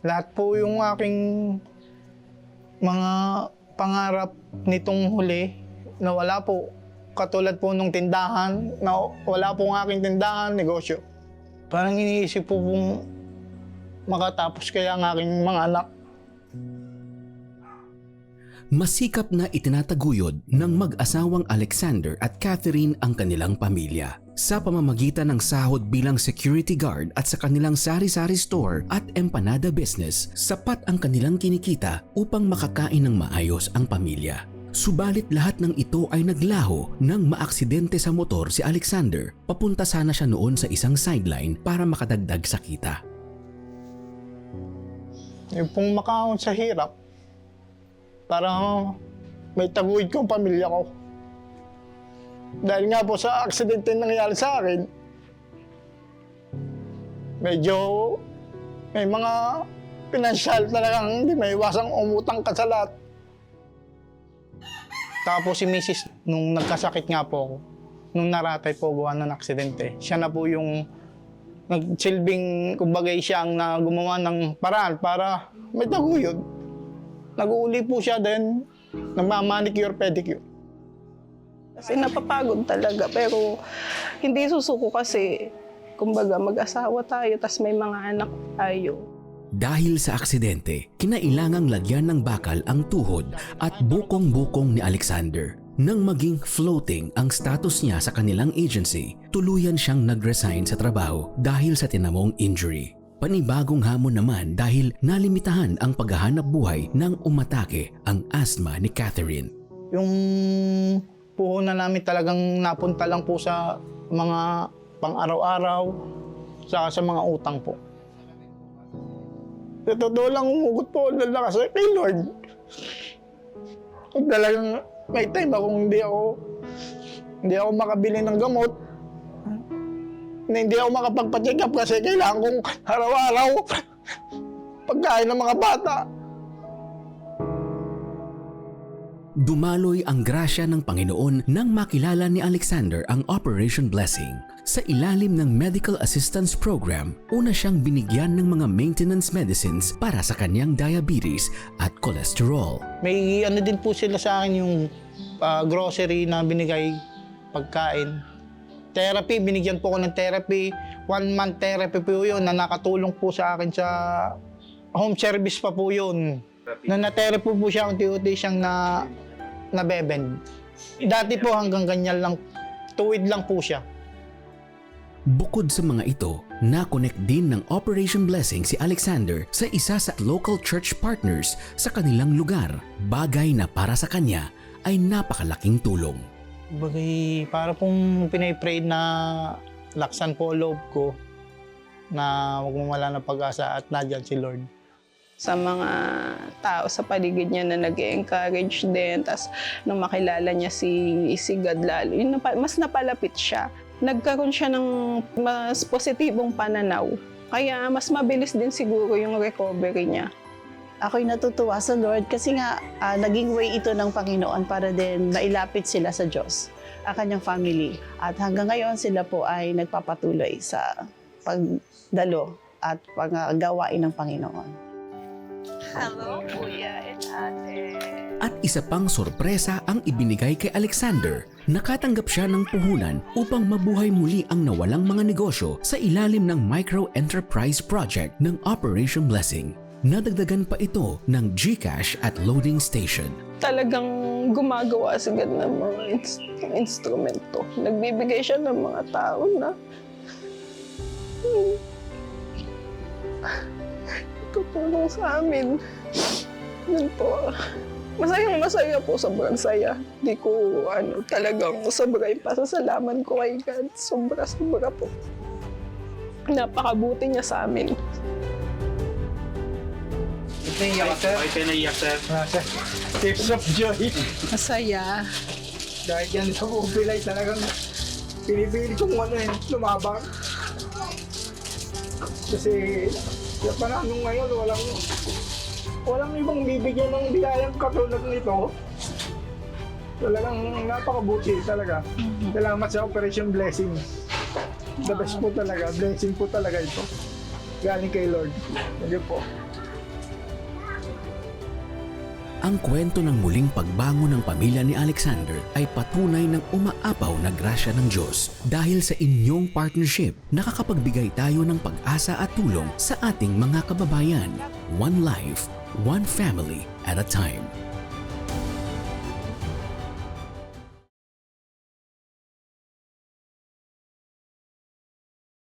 Lahat po yung aking mga pangarap nitong huli na wala po. Katulad po nung tindahan, na wala po ang aking tindahan, negosyo. Parang iniisip po kung makatapos kaya ang aking mga anak. Masikap na itinataguyod ng mag-asawang Alexander at Catherine ang kanilang pamilya. Sa pamamagitan ng sahod bilang security guard at sa kanilang sari-sari store at empanada business, sapat ang kanilang kinikita upang makakain ng maayos ang pamilya. Subalit lahat ng ito ay naglaho nang maaksidente sa motor si Alexander. Papunta sana siya noon sa isang sideline para makadagdag sa kita. Yung pong makaon sa hirap, para may taguyod kong pamilya ko. Dahil nga po sa aksidente na nangyari sa akin, medyo may mga pinansyal talagang hindi may iwasang umutang ka sa lahat. Tapos si Mrs. nung nagkasakit nga po ako, nung naratay po gawa ng aksidente, siya na po yung nagsilbing, kumbaga siya ang na gumawa ng paraan para may taguyod. Nag-uuli po siya din, nagmamanicure, pedicure. Kasi napapagod talaga. Pero hindi susuko kasi, kumbaga mag-asawa tayo, tas may mga anak tayo. Dahil sa aksidente, kinailangang lagyan ng bakal ang tuhod at bukong-bukong ni Alexander. Nang maging floating ang status niya sa kanilang agency, tuluyan siyang nag-resign sa trabaho dahil sa tinamong injury. Panibagong hamon naman dahil nalimitahan ang paghahanap buhay nang umatake ang asthma ni Catherine. Yung puhunan namin talagang napunta lang po sa mga pang-araw-araw, sa sa mga utang po. Sa totoo lang, umugot po na kasi kay Lord. Talagang may time akong hindi ako hindi ako makabili ng gamot, na hindi ako makapagpa-check up kasi kailangan kong araw-araw pagkain ng mga bata. Dumaloy ang grasya ng Panginoon nang makilala ni Alexander ang Operation Blessing. Sa ilalim ng Medical Assistance Program, una siyang binigyan ng mga maintenance medicines para sa kanyang diabetes at cholesterol. May ano din po sila sa akin yung ah, grocery na binigay pagkain. Therapy, binigyan po ko ng therapy. One month therapy po yun na nakatulong po sa akin sa home service pa po yun. Na na-therapy po siya, unti-unti siyang na, nabebend. Dati po hanggang ganyan lang, tuwid lang po siya. Bukod sa mga ito, na-connect din ng Operation Blessing si Alexander sa isa sa local church partners sa kanilang lugar. Bagay na para sa kanya ay napakalaking tulong. Bagay, para pong pinay-pray na laksan po loob ko na huwag mong wala ng pag-asa at nadyan si Lord. Sa mga tao sa paligid niya na nag encourage din. Tapos nung makilala niya si, si God lalo, yun, mas napalapit siya. Nagkaroon siya ng mas positibong pananaw. Kaya mas mabilis din siguro yung recovery niya. Ako'y natutuwa sa Lord kasi nga ah, naging way ito ng Panginoon para din mailapit sila sa Diyos, ang kanyang family. At hanggang ngayon sila po ay nagpapatuloy sa pagdalo at panggawain ng Panginoon. Hello, Kuya and Ate. At isa pang sorpresa ang ibinigay kay Alexander. Nakatanggap siya ng puhunan upang mabuhay muli ang nawalang mga negosyo sa ilalim ng Micro Enterprise Project ng Operation Blessing. Nadagdagan pa ito ng GCash at loading station. Talagang gumagawa si God ng mga ins- instrumento. Nagbibigay siya ng mga tao na tutulong sa amin. Yun po. Masayang masaya po, sobrang saya. Di ko, ano, talagang sobra yung pasasalaman ko kay God. Sobra, sobra po. Napakabuti niya sa amin. Naiyak, sir. Ay, kayo naiyak, sir. Tips of joy. Masaya. Dahil yan sa pilay talagang pinipili kong ano eh, lumabang. Kasi sa panahon ngayon, walang walang ibang bibigyan ng biyayang katulad nito. Talagang napakabuti talaga. Salamat sa Operation Blessing. The best po talaga. Blessing po talaga ito. Galing kay Lord. Thank you po. Ang kwento ng muling pagbangon ng pamilya ni Alexander ay patunay ng umaapaw na grasya ng Diyos. Dahil sa inyong partnership, nakakapagbigay tayo ng pag-asa at tulong sa ating mga kababayan. One life, one family at a time.